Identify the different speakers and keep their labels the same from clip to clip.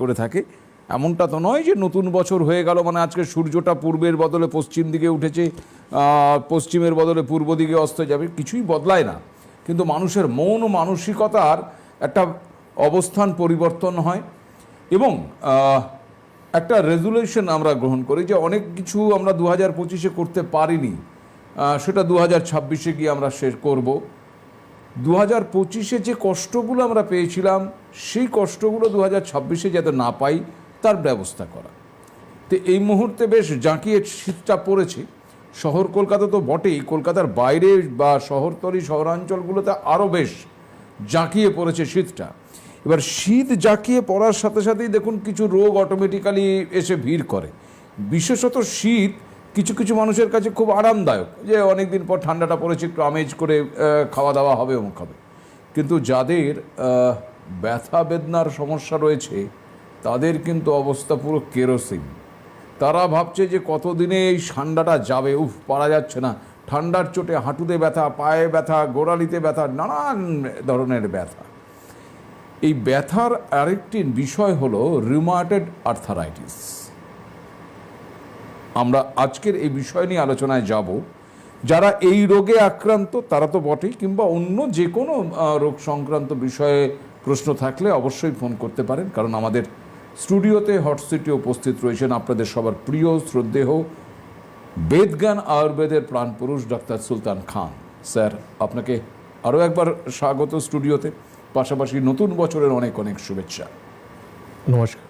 Speaker 1: করে থাকে। এমনটা তো নয় যে নতুন বছর হয়ে গেল মানে আজকে সূর্যটা পূর্বের বদলে পশ্চিম দিকে উঠেছে পশ্চিমের বদলে পূর্ব দিকে অস্ত যাবে, কিছুই বদলায় না। কিন্তু মানুষের মন ও মানসিকতার একটা অবস্থান পরিবর্তন হয় এবং একটা রেজুলেশন আমরা গ্রহণ করি যে অনেক কিছু আমরা দু হাজার পঁচিশে করতে পারিনি। সেটা দু হাজার ছাব্বিশে গিয়ে আমরা শেষ করব। দু হাজার পঁচিশে যে কষ্টগুলো আমরা পেয়েছিলাম, সেই কষ্টগুলো দু হাজার ছাব্বিশে যাতে না পাই, তার ব্যবস্থা করা। তো এই মুহূর্তে বেশ জাঁকিয়ে শীতটা পড়েছে। শহর কলকাতা তো বটেই, কলকাতার বাইরে বা শহরতলি, শহরাঞ্চলগুলোতে আরও বেশ জাঁকিয়ে পড়েছে শীতটা। এবার শীত জাঁকিয়ে পড়ার সাথে সাথেই দেখুন, কিছু রোগ অটোমেটিক্যালি এসে ভিড় করে। বিশেষত শীত কিছু কিছু মানুষের কাছে খুব আরামদায়ক যে অনেক দিন পর ঠান্ডাটা পড়েছে, একটু আমেজ করে খাওয়া দাওয়া হবে, অমুক হবে। কিন্তু যাদের ব্যথা বেদনার সমস্যা রয়েছে, তাদের কিন্তু অবস্থা পুরো কেরোসিন। তারা ভাবছে যে কতদিনে এই ঠান্ডাটা যাবে? উফ, পারা যাচ্ছে না। ঠান্ডার চোটে হাঁটুতে ব্যথা, পায়ে ব্যথা, গোড়ালিতে ব্যথা, নানান ধরনের ব্যথা। এই ব্যথার আরেকটি বিষয় হলো রিউমাটেড আর্থারাইটিস আমরা আজকের এই বিষয় নিয়ে আলোচনায় যাব। যারা এই রোগে আক্রান্ত, তারা তো বটেই, কিংবা অন্য যে কোনো রোগ সংক্রান্ত বিষয়ে প্রশ্ন থাকলে অবশ্যই ফোন করতে পারেন, কারণ আমাদের স্টুডিওতে হটসিটে উপস্থিত রয়েছেন আপনাদের সবার প্রিয় শ্রদ্ধেহ বেদজ্ঞান আয়ুর্বেদের প্রাণপুরুষ ডাক্তার সুলতান খান। স্যার, আপনাকে আরও একবার স্বাগত স্টুডিওতে। পাশাপাশি নতুন বছরের অনেক অনেক শুভেচ্ছা।
Speaker 2: নমস্কার।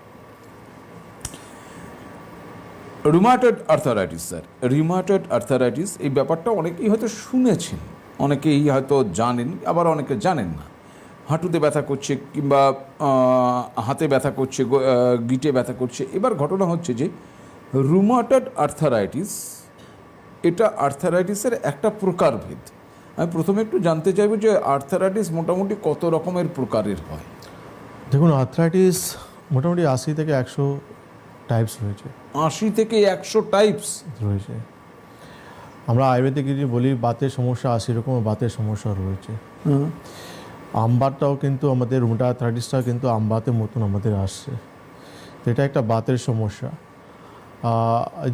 Speaker 1: Rheumatoid arthritis sir rheumatoid arthritis এই ব্যাপারটা অনেকেই হয়তো শুনেছেন, অনেকেই হয়তো জানেন আবার অনেকে জানেন না। হাঁটুতে ব্যথা করছে কিংবা হাতে ব্যথা করছে গিটে ব্যথা করছে। এবার ঘটনা হচ্ছে যে রুমাটয়েড আর্থারাইটিস এটা আর্থারাইটিসের একটা প্রকারভেদ। আমি প্রথমে একটু জানতে চাইব যে আর্থারাইটিস মোটামুটি কত রকমের প্রকারের হয়?
Speaker 2: দেখুন আর্থ্রাইটিস মোটামুটি আশি থেকে একশো টাইপস রয়েছে।
Speaker 1: আশি থেকে একশো টাইপস
Speaker 2: রয়েছে। আমরা আয়ুর্বেদিক যদি বলি বাতের সমস্যা আশি রকম বাতের সমস্যা রয়েছে। আমবারটাও কিন্তু আমাদের রুমটা আর্থ্রাইটিসটাও কিন্তু আমবাতের মতন আমাদের আসছে। তো এটা একটা বাতের সমস্যা।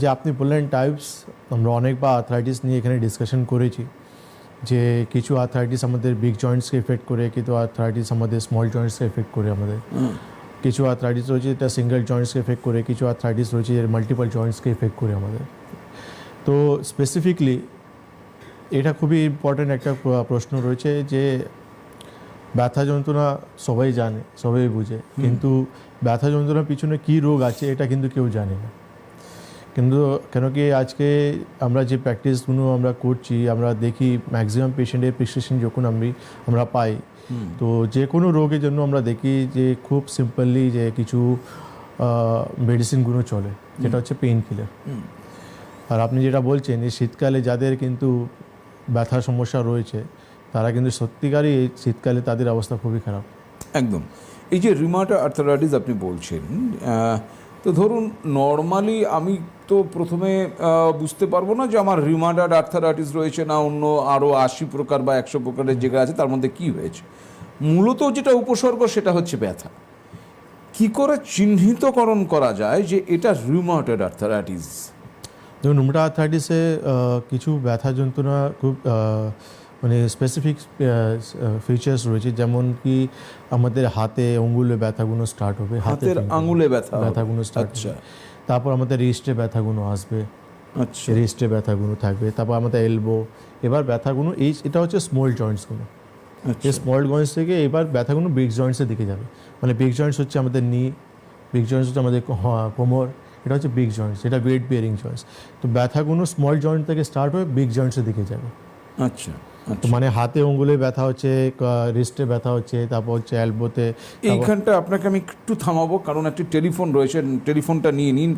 Speaker 2: যে আপনি বললেন টাইপস আমরা অনেকবার আর্থ্রাইটিস নিয়ে এখানে ডিসকাশন করেছি। যে কিছু আর্থ্রাইটিস আমাদের বিগ জয়েন্টসকে এফেক্ট করে কিছু আর্থ্রাইটিস আমাদের স্মল জয়েন্টসকে এফেক্ট করে আমাদের। কিছু আর্থ্রাইটিস রয়েছে যেটা সিঙ্গেল জয়েন্টসকে এফেক্ট করে কিছু আর্থ্রাইটিস রয়েছে যেটা মাল্টিপল জয়েন্টসকে এফেক্ট করে আমাদের। তো স্পেসিফিকলি এটা খুবই ইম্পর্ট্যান্ট একটা প্রশ্ন রয়েছে যে ব্যথা যন্ত্রণা সবাই জানে সবাই বুঝে। কিন্তু ব্যথা যন্ত্রণার পিছনে কী রোগ আছে এটা কিন্তু কেউ জানে না। কিন্তু কেন কি আজকে আমরা যে প্র্যাকটিসগুলো আমরা করছি আমরা দেখি ম্যাক্সিমাম পেশেন্টের প্রেসক্রিপশন যখন আমি আমরা পাই তো যে কোনো রোগের জন্য আমরা দেখি যে খুব সিম্পলি যে কিছু মেডিসিনগুলো চলে যেটা হচ্ছে পেইন কিলার আর আপনি যেটা বলছেন যে শীতকালে যাদের কিন্তু ব্যথার সমস্যা রয়েছে তারা কিন্তু সত্যিকারই এই শীতকালে তাদের অবস্থা খুবই খারাপ।
Speaker 1: একদম। এই যে রিমাটা আর্থারাইটিস আপনি বলছেন তো ধরুন নর্মালি আমি তো প্রথমে বুঝতে পারব না যে আমার রিমাটার আর্থারাইটিস রয়েছে না অন্য আরও আশি প্রকার বা একশো প্রকারের যেগুলো আছে, তার মধ্যে কি হয়েছে? মূলত যেটা উপসর্গ সেটা হচ্ছে ব্যথা। কি করে চিহ্নিতকরণ করা যায় যে এটা রিউমাটেড আর্থারাইটিস?
Speaker 2: ধরুন রুমটা আর্থারাইটিসে কিছু ব্যথা যন্ত্রণা খুব মানে স্পেসিফিক ফিচার্স রয়েছে। যেমন কি আমাদের হাতে অঙ্গুলে ব্যথাগুলো স্টার্ট হবে
Speaker 1: হাতের আঙুলে ব্যথা
Speaker 2: ব্যথাগুলো স্টার্ট
Speaker 1: আচ্ছা।
Speaker 2: তারপর আমাদের রিস্টে ব্যথাগুলো আসবে।
Speaker 1: আচ্ছা।
Speaker 2: রিস্টে ব্যথাগুলো থাকবে। তারপর আমাদের এলবো এবার ব্যথাগুলো এই এটা হচ্ছে স্মল জয়েন্টসগুলো
Speaker 1: আচ্ছা।
Speaker 2: এই স্মল জয়েন্টস থেকে এবার ব্যথাগুলো বিগ জয়েন্টসের দিকে যাবে। মানে বিগ জয়েন্টস হচ্ছে আমাদের নি বিগ জয়েন্টস হচ্ছে আমাদের কোমর এটা হচ্ছে বিগ জয়েন্টস এটা ওয়েট বিয়ারিং জয়েন্টস তো ব্যথাগুলো স্মল জয়েন্ট থেকে স্টার্ট হয়ে বিগ জয়েন্টসের দিকে যাবে।
Speaker 1: আচ্ছা।
Speaker 2: মানে হাতে অঙ্গুলে ব্যথা হচ্ছে রিস্টে ব্যথা হচ্ছে, তারপর হচ্ছে অ্যালবোতে
Speaker 1: এইখানটা আপনাকে আমি একটু থামাবো, কারণ একটি টেলিফোন রয়েছে, টেলিফোনটা নিয়ে নিন।